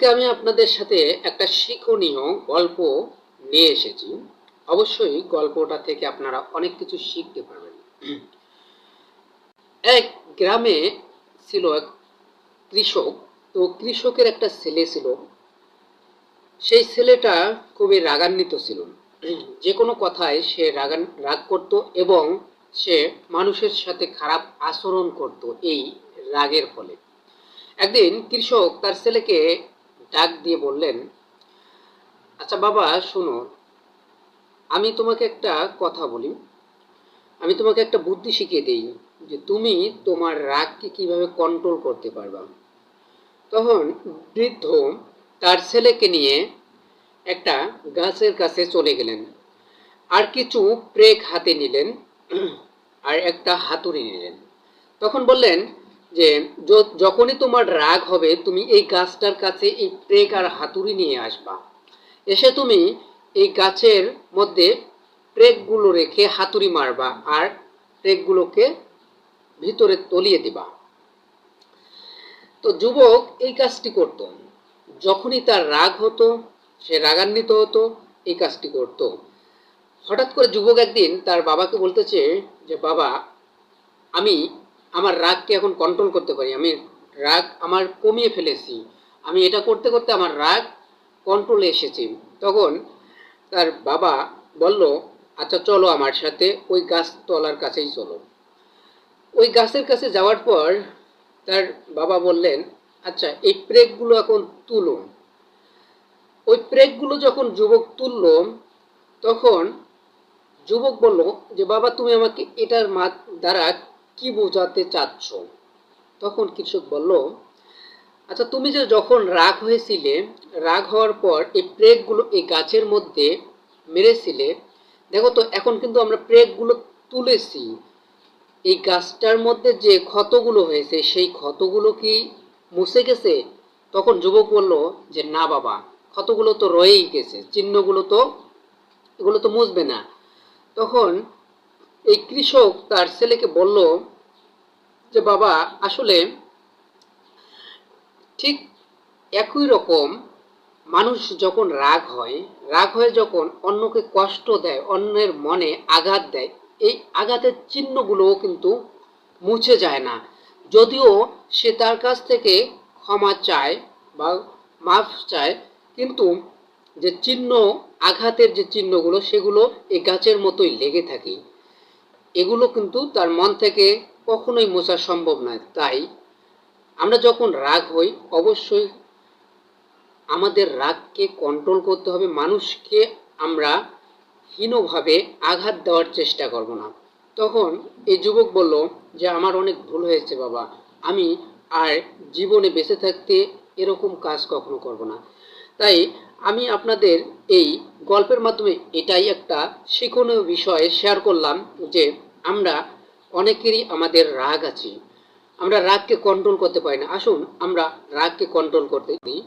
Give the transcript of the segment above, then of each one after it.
আজকে আমি আপনাদের সাথে একটা শিক্ষণীয় গল্প নিয়ে এসেছি। অবশ্যই গল্পটা থেকে আপনারা অনেক কিছু শিখতে পারবেন। এক গ্রামে ছিল এক কৃষক, তো কৃষকের একটা ছেলে ছিল। সেই ছেলেটা খুবই রাগান্বিত ছিল। যে কোনো কথায় সে রাগান, রাগ করত এবং সে মানুষের সাথে খারাপ আচরণ করত এই রাগের ফলে। একদিন কৃষক তার ছেলেকে ডাক দিয়ে বললেন আচ্ছা বাবা, শোনো, আমি তোমাকে একটা কথা বলি। আমি তোমাকে একটা বুদ্ধি শিখিয়ে দিই যে তুমি তোমার রাগকে কীভাবে কন্ট্রোল করতে পারবা। তখন বৃদ্ধ তার ছেলেকে নিয়ে একটা গাছের কাছে চলে গেলেন। আর কিছু প্রেক হাতে নিলেন, আর একটা হাতুড়ি নিলেন। তখন বললেন যে যখনই তোমার রাগ হবে, তুমি এই গাছটার কাছে এই প্রেক আর হাতুড়ি নিয়ে আসবা। এসে তুমি এই গাছের মধ্যে প্রেকগুলো রেখে হাতুড়ি মারবা আর প্রেকগুলোকে ভিতরে তলিয়ে দিবা। তো যুবক এই কাজটি করত। যখনই তার রাগ হতো, সে রাগান্বিত হতো, এই কাজটি করত। হঠাৎ করে যুবক একদিন তার বাবাকে বলতেছে যে, বাবা, আমি আমার রাগকে এখন কন্ট্রোল করতে পারি। আমি রাগ আমার কমিয়ে ফেলেছি। আমি এটা করতে করতে আমার রাগ কন্ট্রোলে এসেছি। তখন তার বাবা বলল আচ্ছা চলো আমার সাথে ওই গাছতলার কাছেই চলো। ওই গাছের কাছে যাওয়ার পর তার বাবা বললেন আচ্ছা এই প্রেকগুলো এখন তুলো ওই প্রেকগুলো যখন যুবক তুলল, তখন যুবক বলল যে, বাবা, তুমি আমাকে এটার দ্বারা কি বোঝাতে চাচ্ছ? তখন কৃষক বলল আচ্ছা তুমি যে যখন রাগ হয়েছিলে, রাগ হওয়ার পর এই প্রেকগুলো এই গাছের মধ্যে মেরেছিলে, দেখো তো, এখন কিন্তু আমরা প্রেকগুলো তুলেছি। এই গাছটার মধ্যে যে ক্ষতগুলো হয়েছে, সেই ক্ষতগুলো কি মুছে গেছে? তখন যুবক বলল যে, না বাবা, ক্ষতগুলো তো রয়েই গেছে, চিহ্নগুলো তো, এগুলো তো মুছবে না। তখন এই কৃষক তার ছেলেকে বলল যে, বাবা, আসলে ঠিক একই রকম মানুষ যখন রাগ হয়, রাগ হয়ে যখন অন্যকে কষ্ট দেয়, অন্যের মনে আঘাত দেয়, এই আঘাতের চিহ্নগুলোও কিন্তু মুছে যায় না। যদিও সে তার কাছ থেকে ক্ষমা চায় বা মাফ চায়, কিন্তু যে চিহ্ন, আঘাতের যে চিহ্নগুলো, সেগুলো এই গাছের মতোই লেগে থাকে। এগুলো কিন্তু তার মন থেকে কখনোই মোছা সম্ভব নয়। তাই আমরা যখন রাগ হই, অবশ্যই আমাদের রাগকে কন্ট্রোল করতে হবে। মানুষকে আমরা হীনভাবে আঘাত দেওয়ার চেষ্টা করব না। তখন এই যুবক বলল যে, আমার অনেক ভুল হয়েছে বাবা। আমি আর জীবনে বেঁচে থাকতে এরকম কাজ কখনো করব না। তাই আমি আপনাদের এই গল্পের মাধ্যমে এটাই একটা শিক্ষণীয় বিষয়ে শেয়ার করলাম যে আমরা অনেকেরই আমাদের রাগ আছে। আমরা রাগকে কন্ট্রোল করতে পারি না। আসুন, আমরা রাগকে কন্ট্রোল করতে দিই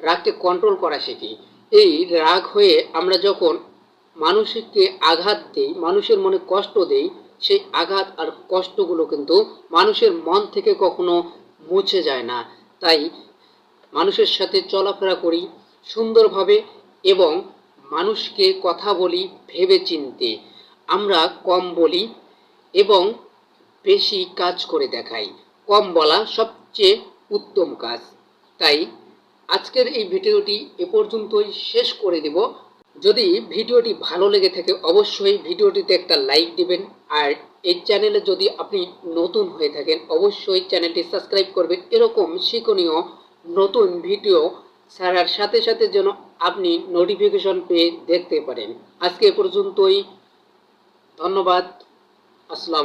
রাগকে কন্ট্রোল করা শিখি। এই রাগ হয়ে আমরা যখন মানুষকে আঘাত দেই, মানুষের মনে কষ্ট দেই, সেই আঘাত আর কষ্টগুলো কিন্তু মানুষের মন থেকে কখনো মুছে যায় না। তাই মানুষের সাথে চলাফেরা করি সুন্দরভাবে এবং মানুষকে কথা বলি ভেবে চিনতে। আমরা কম বলি এবং বেশি কাজ করে দেখাই। কম বলা সবচেয়ে উত্তম কাজ। তাই আজকের এই ভিডিওটি এ পর্যন্তই শেষ করে দেব। যদি ভিডিওটি ভালো লেগে থাকে, অবশ্যই ভিডিওটিতে একটা লাইক দিবেন। আর এই চ্যানেলে যদি আপনি নতুন হয়ে থাকেন, অবশ্যই চ্যানেলটি সাবস্ক্রাইব করবেন। এরকম শিক্ষণীয় নতুন ভিডিও ছাড়ার সাথে সাথে যেন আপনি নোটিফিকেশন পেয়ে দেখতে পারেন। আজকে পর্যন্তই। ধন্যবাদ। আসসালাম